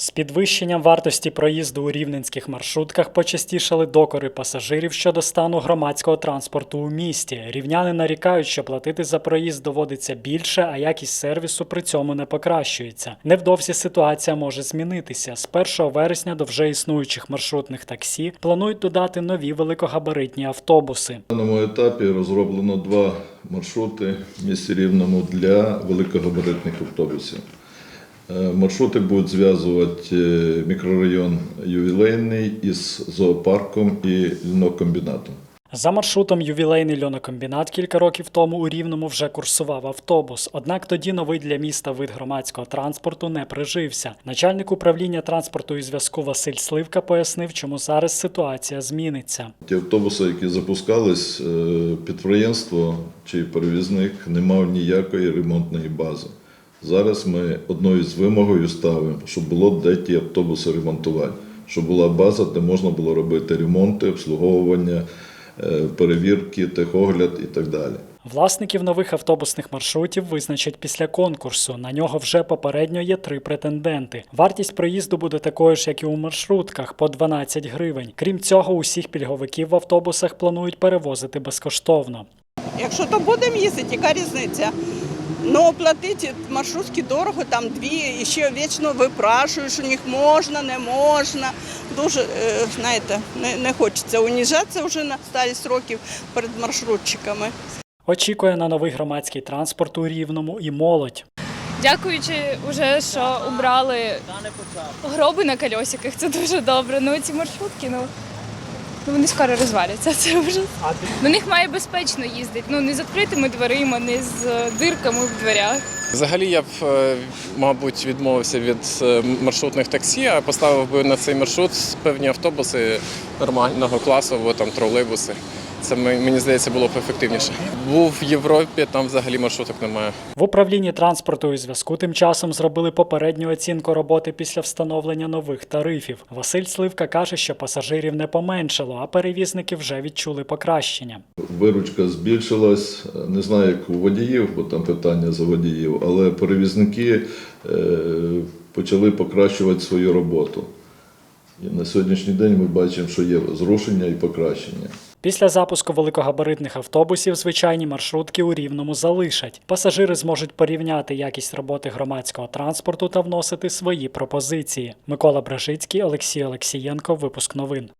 З підвищенням вартості проїзду у рівненських маршрутках почастішали докори пасажирів щодо стану громадського транспорту у місті. Рівняни нарікають, що платити за проїзд доводиться більше, а якість сервісу при цьому не покращується. Невдовзі ситуація може змінитися. З 1 вересня до вже існуючих маршрутних таксі планують додати нові великогабаритні автобуси. На даному етапі розроблено два маршрути в місті Рівному для великогабаритних автобусів. Е, Маршрути будуть зв'язувати е, мікрорайон Ювілейний із зоопарком і льнокомбінатом. За маршрутом ювілейний льонокомбінат кілька років тому у Рівному вже курсував автобус. Однак тоді новий для міста вид громадського транспорту не прижився. Начальник управління транспорту і зв'язку Василь Сливка пояснив, чому зараз ситуація зміниться. Ті автобуси, які запускались, е, підприємство чи перевізник не мав ніякої ремонтної бази. Зараз ми одною з вимогою ставимо, щоб було де ті автобуси ремонтувати, щоб була база, де можна було робити ремонти, обслуговування, е, перевірки, техогляд і так далі. Власників нових автобусних маршрутів визначать після конкурсу. На нього вже попередньо є три претенденти. Вартість проїзду буде такою ж, як і у маршрутках, по 12 гривень. Крім цього, усіх пільговиків в автобусах планують перевозити безкоштовно. Якщо то будемо їздити, яка різниця? Ну, платити маршрутки дорого, там дві, і ще вічно випрашуєш, у них можна, не можна. Дуже, е, знаєте, не, не хочеться уніжатися вже на старість років перед маршрутчиками. Очікує на новий громадський транспорт у Рівному і молодь. Дякуючи вже, що убрали гроби на кольосиках, це дуже добре. Ну ці маршрутки, ну, ну вони скоро розваляться. Це вже на них має безпечно їздити. Ну не з відкритими дверима, не з е, дирками в дверях. Взагалі я б, е, мабуть, відмовився від е, маршрутних таксі, а поставив би на цей маршрут певні автобуси нормального класу, або там тролейбуси. Це мені здається було б ефективніше. Був в Європі, там взагалі маршруток немає. В управлінні транспорту і зв'язку тим часом зробили попередню оцінку роботи після встановлення нових тарифів. Василь Сливка каже, що пасажирів не поменшало, а перевізники вже відчули покращення. Виручка збільшилась, не знаю, як у водіїв, бо там питання за водіїв, але перевізники е, почали покращувати свою роботу. І на сьогоднішній день ми бачимо, що є зрушення і покращення. Після запуску великогабаритних автобусів звичайні маршрутки у Рівному залишать. Пасажири зможуть порівняти якість роботи громадського транспорту та вносити свої пропозиції. Микола Бражицький, Олексій Олексієнко. Випуск новин.